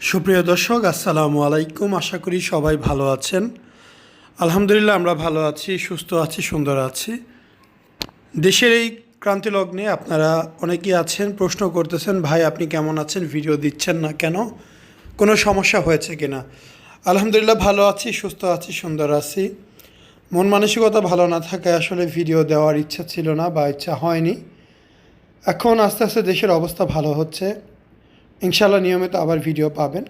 সুপ্রিয় দর্শক, আসসালামু আলাইকুম। আশা করি সবাই ভালো আছেন। আলহামদুলিল্লাহ, আমরা ভালো আছি, সুস্থ আছি, সুন্দর আছি। দেশের এই ক্রান্তি লগ্নে আপনারা অনেকেই আছেন, প্রশ্ন করতেছেন, ভাই, আপনি কেমন আছেন? ভিডিও দিচ্ছেন না কেন? কোনো সমস্যা হয়েছে কিনা? আলহামদুলিল্লাহ, ভালো আছি, সুস্থ আছি, সুন্দর আছি। মন মানসিকতা ভালো না থাকায় আসলে ভিডিও দেওয়ার ইচ্ছা ছিল না বা ইচ্ছা হয়নি। এখন আস্তে আস্তে দেশের অবস্থা ভালো হচ্ছে। ইনশাল্লাহ নিয়মিত আবার ভিডিও পাবেন।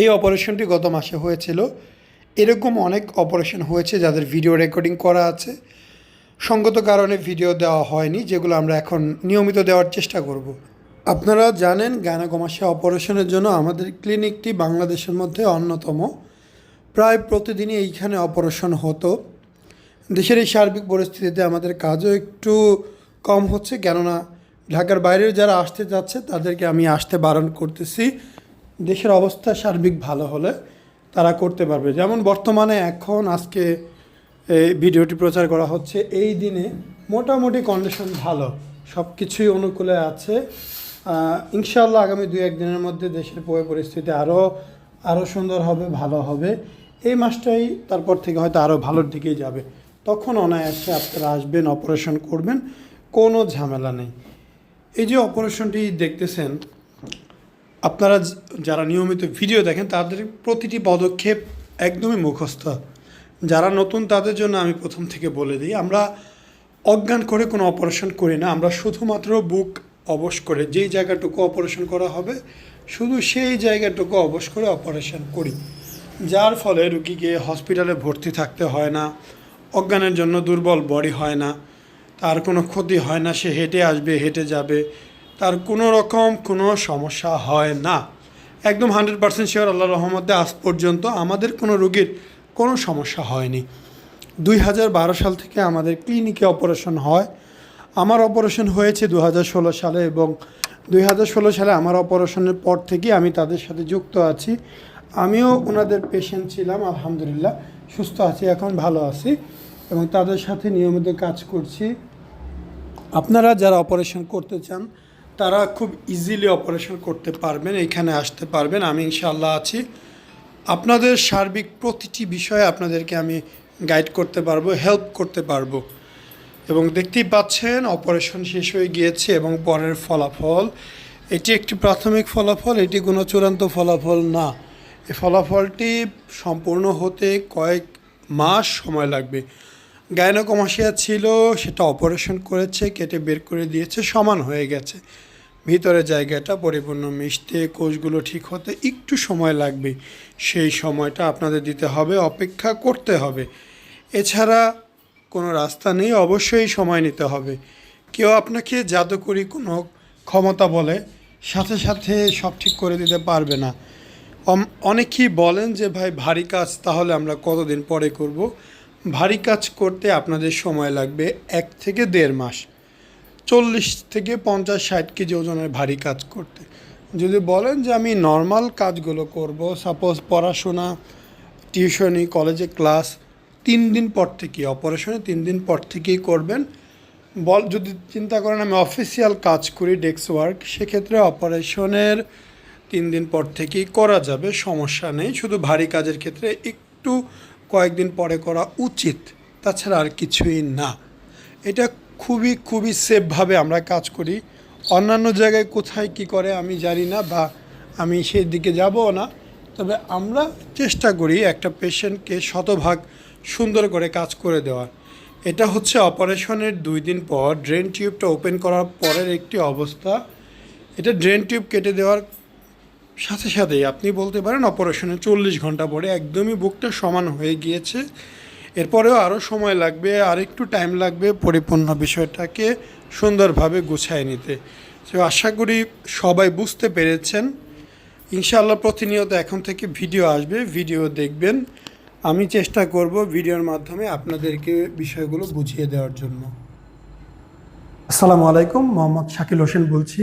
এই অপারেশনটি গত মাসে হয়েছিল। এরকম অনেক অপারেশন হয়েছে যাদের ভিডিও রেকর্ডিং করা আছে। সঙ্গত কারণে ভিডিও দেওয়া হয়নি, যেগুলো আমরা এখন নিয়মিত দেওয়ার চেষ্টা করব। আপনারা জানেন গায়নাকমাসে অপারেশনের জন্য আমাদের ক্লিনিকটি বাংলাদেশের মধ্যে অন্যতম। প্রায় প্রতিদিনই এইখানে অপারেশন হতো। দেশের এই সার্বিক পরিস্থিতিতে আমাদের কাজও একটু কম হচ্ছে, কেননা ঢাকার বাইরেও যারা আসতে যাচ্ছে, তাদেরকে আমি আসতে বারণ করতেছি। দেশের অবস্থা সার্বিক ভালো হলে তারা করতে পারবে। যেমন বর্তমানে এখন আজকে এই ভিডিওটি প্রচার করা হচ্ছে, এই দিনে মোটামুটি কন্ডিশন ভালো সব কিছুই অনুকূলে আছে। ইনশাআল্লাহ আগামী দুই একদিনের মধ্যে দেশের পরিস্থিতি আরও আরও সুন্দর হবে, ভালো হবে। এই মাসটাই তারপর থেকে হয়তো আরও ভালোর দিকেই যাবে। তখন অনায়াসে আপনারা আসবেন অপারেশন করবেন, কোনো ঝামেলা নেই। এই যে অপারেশনটি দেখতেছেন, আপনারা যারা নিয়মিত ভিডিও দেখেন, তাদের প্রতিটি পদক্ষেপ একদমই মুখস্থ। যারা নতুন, তাদের জন্য আমি প্রথম থেকে বলে দিই, আমরা অজ্ঞান করে কোনো অপারেশন করি না, আমরা শুধুমাত্র বুক অবশ করে, যেই জায়গাটুকু অপারেশন করা হবে, শুধু সেই জায়গাটুকু অবশ করে অপারেশন করি। যার ফলে রুগীকে হসপিটালে ভর্তি থাকতে হয় না, অজ্ঞানের জন্য দুর্বল বডি হয় না। তার কোনো ক্ষতি হয় না, সে হেঁটে আসবে, হেঁটে যাবে। তার কোনো রকম কোনো সমস্যা হয় না। একদম হান্ড্রেড পার্সেন্ট শিওর আল্লাহ রহমতে আজ পর্যন্ত আমাদের কোনো রুগীর কোনো সমস্যা হয়নি। দুই হাজার বারো সাল থেকে আমাদের ক্লিনিকে অপারেশন হয়। আমার অপারেশন হয়েছে দু হাজার ষোলো সালে এবং দুই হাজার ষোলো সালে আমার অপারেশনের পর থেকে আমি তাদের সাথে যুক্ত আছি। আমিও ওনাদের পেশেন্ট ছিলাম, আলহামদুলিল্লাহ। সুস্থ আছি, এখন ভালো আছি। এবং তাদের সাথে নিয়মিত কাজ করছি। আপনারা যারা অপারেশন করতে চান, তারা খুব ইজিলি অপারেশন করতে পারবেন, এখানে আসতে পারবেন। আমি ইনশাল্লাহ আছি। আপনাদের সার্বিক প্রতিটি বিষয়ে আপনাদেরকে আমি গাইড করতে পারব হেল্প করতে পারব। এবং দেখতেই পাচ্ছেন অপারেশন শেষ হয়ে গিয়েছে এবং পরের ফলাফল। এটি একটি প্রাথমিক ফলাফল, এটি কোনো চূড়ান্ত ফলাফল না। এই ফলাফলটি সম্পূর্ণ হতে কয়েক মাস সময় লাগবে। গায়নোকমাসিয়া ছিল, সেটা অপারেশন করেছে, কেটে বের করে দিয়েছে, সমান হয়ে গেছে। ভিতরে জায়গাটা পরিপূর্ণ মিশতে, কোষগুলো ঠিক হতে একটু সময় লাগবে। সেই সময়টা আপনাদের দিতে হবে, অপেক্ষা করতে হবে। এছাড়া কোনো রাস্তা নেই, অবশ্যই সময় নিতে হবে। কেউ আপনাকে জাদুকরি কোনো ক্ষমতা বলে, সাথে সাথে সব ঠিক করে দিতে পারবে না। অনেকেই বলেন যে, ভাই, ভারী কাজ, তাহলে আমরা কতদিন পরে করব? ভারী কাজ করতে আপনাদের সময় লাগবে এক থেকে দেড় মাস। চল্লিশ থেকে পঞ্চাশ ষাট কেজি ওজনের ভারী কাজ করতে। যদি বলেন যে আমি নর্মাল কাজগুলো করব সাপোজ পড়াশোনা, টিউশনি, কলেজে ক্লাস, তিন দিন পর থেকে, অপারেশনে তিন দিন পর থেকেই করবেন। বল, যদি চিন্তা করেন আমি অফিসিয়াল কাজ করি, ডেস্ক ওয়ার্ক, সেক্ষেত্রে অপারেশনের তিন দিন পর থেকেই করা যাবে, সমস্যা নেই। শুধু ভারী কাজের ক্ষেত্রে একটু কয়েকদিন পরে করা উচিত, তাছাড়া আর কিছুই না। এটা খুবই খুবই সেফভাবে আমরা কাজ করি। অন্যান্য জায়গায় কোথায় কি করে আমি জানি না বা আমি সেই দিকে যাবও না। তবে আমরা চেষ্টা করি একটা পেশেন্টকে শতভাগ সুন্দর করে কাজ করে দেওয়ার। এটা হচ্ছে অপারেশনের দুই দিন পর ড্রেন টিউবটা ওপেন করার পরের একটি অবস্থা। এটা ড্রেন টিউব কেটে দেওয়ার সাথে সাথেই আপনি বলতে পারেন অপারেশনে চল্লিশ ঘণ্টা পরে একদমই বুকটা সমান হয়ে গিয়েছে। এরপরেও আরও সময় লাগবে আর একটু টাইম লাগবে পরিপূর্ণ বিষয়টাকে সুন্দরভাবে গুছায় নিতে। তো আশা করি সবাই বুঝতে পেরেছেন। ইনশাআল্লাহ প্রতিনিয়ত এখন থেকে ভিডিও আসবে, ভিডিও দেখবেন। আমি চেষ্টা করব ভিডিওর মাধ্যমে আপনাদেরকে বিষয়গুলো বুঝিয়ে দেওয়ার জন্য। আসসালামু আলাইকুম, মোহাম্মদ শাকিল হোসেন বলছি।